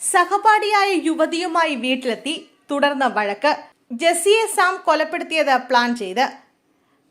സഹപാഠിയായ യുവതിയുമായി വീട്ടിലെത്തി തുടർന്ന വഴക്ക്. ജെസ്സിയെ സാം കൊലപ്പെടുത്തിയത് പ്ലാൻ ചെയ്ത്.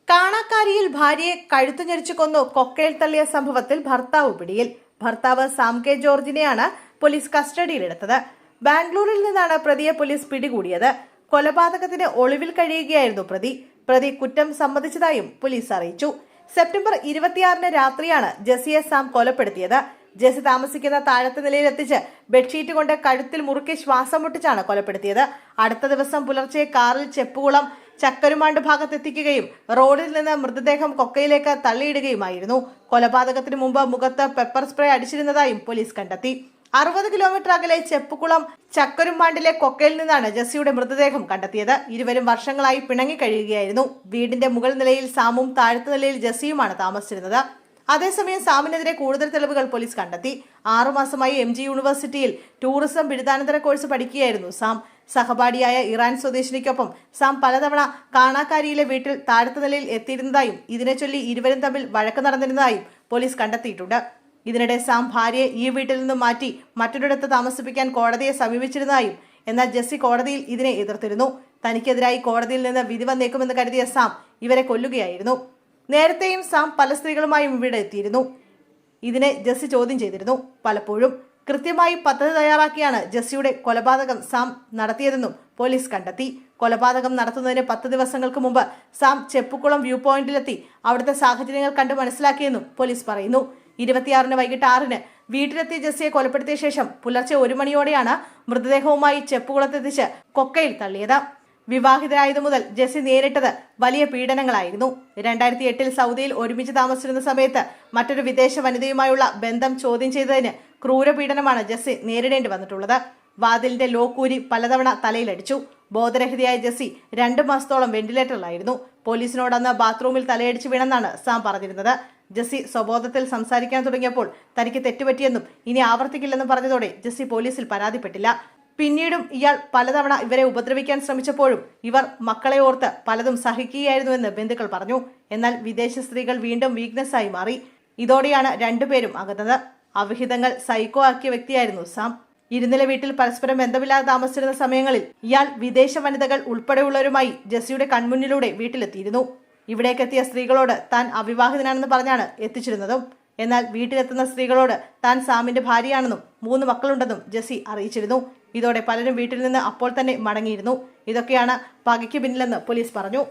കാണാക്കാരിയിൽ ഭാര്യയെ കഴുത്തു ഞെരിച്ചു കൊന്നു കൊക്കയിൽ തള്ളിയ സംഭവത്തിൽ ഭർത്താവ് പിടിയിൽ. ഭർത്താവ് സാം കെ ജോർജിനെയാണ് പോലീസ് കസ്റ്റഡിയിലെടുത്തത്. ബാംഗ്ലൂരിൽ നിന്നാണ് പ്രതിയെ പോലീസ് പിടികൂടിയത്. കൊലപാതകത്തിന് ഒളിവിൽ കഴിയുകയായിരുന്നു പ്രതി. പ്രതി കുറ്റം സമ്മതിച്ചതായും പോലീസ് അറിയിച്ചു. സെപ്റ്റംബർ ഇരുപത്തിയാറിന് രാത്രിയാണ് ജസിയെ സാം കൊലപ്പെടുത്തിയത്. ജെസി താമസിക്കുന്ന താഴത്തെ നിലയിൽ എത്തിച്ച് ബെഡ്ഷീറ്റ് കൊണ്ട് കഴുത്തിൽ മുറുക്കി ശ്വാസം മുട്ടിച്ചാണ് കൊലപ്പെടുത്തിയത്. അടുത്ത ദിവസം പുലർച്ചെ കാറിൽ ചെപ്പുകുളം ചക്കരുമാണ്ട് ഭാഗത്തെത്തിക്കുകയും റോഡിൽ നിന്ന് മൃതദേഹം കൊക്കയിലേക്ക് തള്ളിയിടുകയുമായിരുന്നു. കൊലപാതകത്തിന് മുമ്പ് മുഖത്ത് പെപ്പർ സ്പ്രേ അടിച്ചിരുന്നതായും പോലീസ് കണ്ടെത്തി. അറുപത് കിലോമീറ്റർ അകലെ ചെപ്പുകുളം ചക്കരുമാണ്ടിലെ കൊക്കയിൽ നിന്നാണ് ജസ്സിയുടെ മൃതദേഹം കണ്ടെത്തിയത്. ഇരുവരും വർഷങ്ങളായി പിണങ്ങി കഴിയുകയായിരുന്നു. വീടിന്റെ മുകൾ നിലയിൽ സാമും താഴത്തെ നിലയിൽ ജസ്സിയുമാണ് താമസിച്ചിരുന്നത്. അതേസമയം സാമിനെതിരെ കൂടുതൽ തെളിവുകൾ പോലീസ് കണ്ടെത്തി. ആറുമാസമായി എം ജി യൂണിവേഴ്സിറ്റിയിൽ ടൂറിസം ബിരുദാനന്തര കോഴ്സ് പഠിക്കുകയായിരുന്നു സാം. സഹപാഠിയായ ഇറാൻ സ്വദേശിനിക്കൊപ്പം സാം പലതവണ കാണാക്കാരിയിലെ വീട്ടിൽ താഴ്ത്ത നിലയിൽ എത്തിയിരുന്നതായും ഇതിനെ ചൊല്ലി ഇരുവരും തമ്മിൽ വഴക്ക് നടന്നിരുന്നതായും പോലീസ് കണ്ടെത്തിയിട്ടുണ്ട്. ഇതിനിടെ സാം ഭാര്യയെ ഈ വീട്ടിൽ നിന്നും മാറ്റി മറ്റൊരിടത്ത് താമസിപ്പിക്കാൻ കോടതിയെ സമീപിച്ചിരുന്നതായും എന്നാൽ ജസ്സി കോടതിയിൽ ഇതിനെ എതിർത്തിരുന്നു. തനിക്കെതിരായി കോടതിയിൽ നിന്ന് വിധി വന്നേക്കുമെന്ന് കരുതിയ സാം ഇവരെ കൊല്ലുകയായിരുന്നു. നേരത്തെയും സാം പല സ്ത്രീകളുമായും ഇവിടെ എത്തിയിരുന്നു. ഇതിനെ ജസ്സി ചോദ്യം ചെയ്തിരുന്നു. പലപ്പോഴും കൃത്യമായി പദ്ധതി തയ്യാറാക്കിയാണ് ജസ്സിയുടെ കൊലപാതകം സാം നടത്തിയതെന്നും പോലീസ് കണ്ടെത്തി. കൊലപാതകം നടത്തുന്നതിന് പത്ത് ദിവസങ്ങൾക്ക് മുമ്പ് സാം ചെപ്പുകുളം വ്യൂ പോയിന്റിലെത്തി അവിടുത്തെ സാഹചര്യങ്ങൾ കണ്ട് മനസ്സിലാക്കിയെന്നും പോലീസ് പറയുന്നു. ഇരുപത്തിയാറിന് വൈകിട്ട് ആറിന് വീട്ടിലെത്തിയ ജസ്സിയെ കൊലപ്പെടുത്തിയ ശേഷം പുലർച്ചെ ഒരു മണിയോടെയാണ് മൃതദേഹവുമായി ചെപ്പുകുളത്തെത്തിച്ച് കൊക്കയിൽ തള്ളിയത്. വിവാഹിതരായതു മുതൽ ജെസ്സി നേരിട്ടത് വലിയ പീഡനങ്ങളായിരുന്നു. രണ്ടായിരത്തി എട്ടിൽ സൗദിയിൽ ഒരുമിച്ച് താമസിച്ചിരുന്ന സമയത്ത് മറ്റൊരു വിദേശ വനിതയുമായുള്ള ബന്ധം ചോദ്യം ചെയ്തതിന് ക്രൂരപീഡനമാണ് ജെസ്സി നേരിടേണ്ടി വന്നിട്ടുള്ളത്. വാതിലിന്റെ ലോക്കൂരി പലതവണ തലയിലടിച്ചു. ബോധരഹിതയായ ജെസ്സി രണ്ടു മാസത്തോളം വെന്റിലേറ്ററിലായിരുന്നു. പോലീസിനോടന്ന് ബാത്റൂമിൽ തലയടിച്ചു വീണെന്നാണ് സാം പറഞ്ഞിരുന്നത്. ജെസ്സി സ്വബോധത്തിൽ സംസാരിക്കാൻ തുടങ്ങിയപ്പോൾ തനിക്ക് തെറ്റുപറ്റിയെന്നും ഇനി ആവർത്തിക്കില്ലെന്നും പറഞ്ഞതോടെ ജെസ്സി പോലീസിൽ പരാതിപ്പെട്ടില്ല. പിന്നീടും ഇയാൾ പലതവണ ഇവരെ ഉപദ്രവിക്കാൻ ശ്രമിച്ചപ്പോഴും ഇവർ മക്കളെ ഓർത്ത് പലതും സഹിക്കുകയായിരുന്നുവെന്ന് ബന്ധുക്കൾ പറഞ്ഞു. എന്നാൽ വിദേശ സ്ത്രീകൾ വീണ്ടും വീക്ക്നെസ്സായി മാറി. ഇതോടെയാണ് രണ്ടുപേരും അകന്നത്. അവിഹിതങ്ങൾ സൈക്കോ ആക്കിയ വ്യക്തിയായിരുന്നു സാം. ഇരുനില വീട്ടിൽ പരസ്പരം ബന്ധമില്ലാതെ താമസിച്ചിരുന്ന സമയങ്ങളിൽ ഇയാൾ വിദേശ വനിതകൾ ഉൾപ്പെടെയുള്ളവരുമായി ജെസ്സിയുടെ കൺമുന്നിലൂടെ വീട്ടിലെത്തിയിരുന്നു. ഇവിടേക്കെത്തിയ സ്ത്രീകളോട് താൻ അവിവാഹിതനാണെന്ന് പറഞ്ഞാണ് എത്തിച്ചിരുന്നതും. എന്നാൽ വീട്ടിലെത്തുന്ന സ്ത്രീകളോട് താൻ സാമിന്റെ ഭാര്യയാണെന്നും മൂന്ന് മക്കളുണ്ടെന്നും ജെസ്സി അറിയിച്ചിരുന്നു. ഇതോടെ പലരും വീട്ടിൽ നിന്ന് അപ്പോൾ തന്നെ മടങ്ങിയിരുന്നു. ഇതൊക്കെയാണ് പകയ്ക്ക് പിന്നിലെന്ന് പോലീസ് പറഞ്ഞു.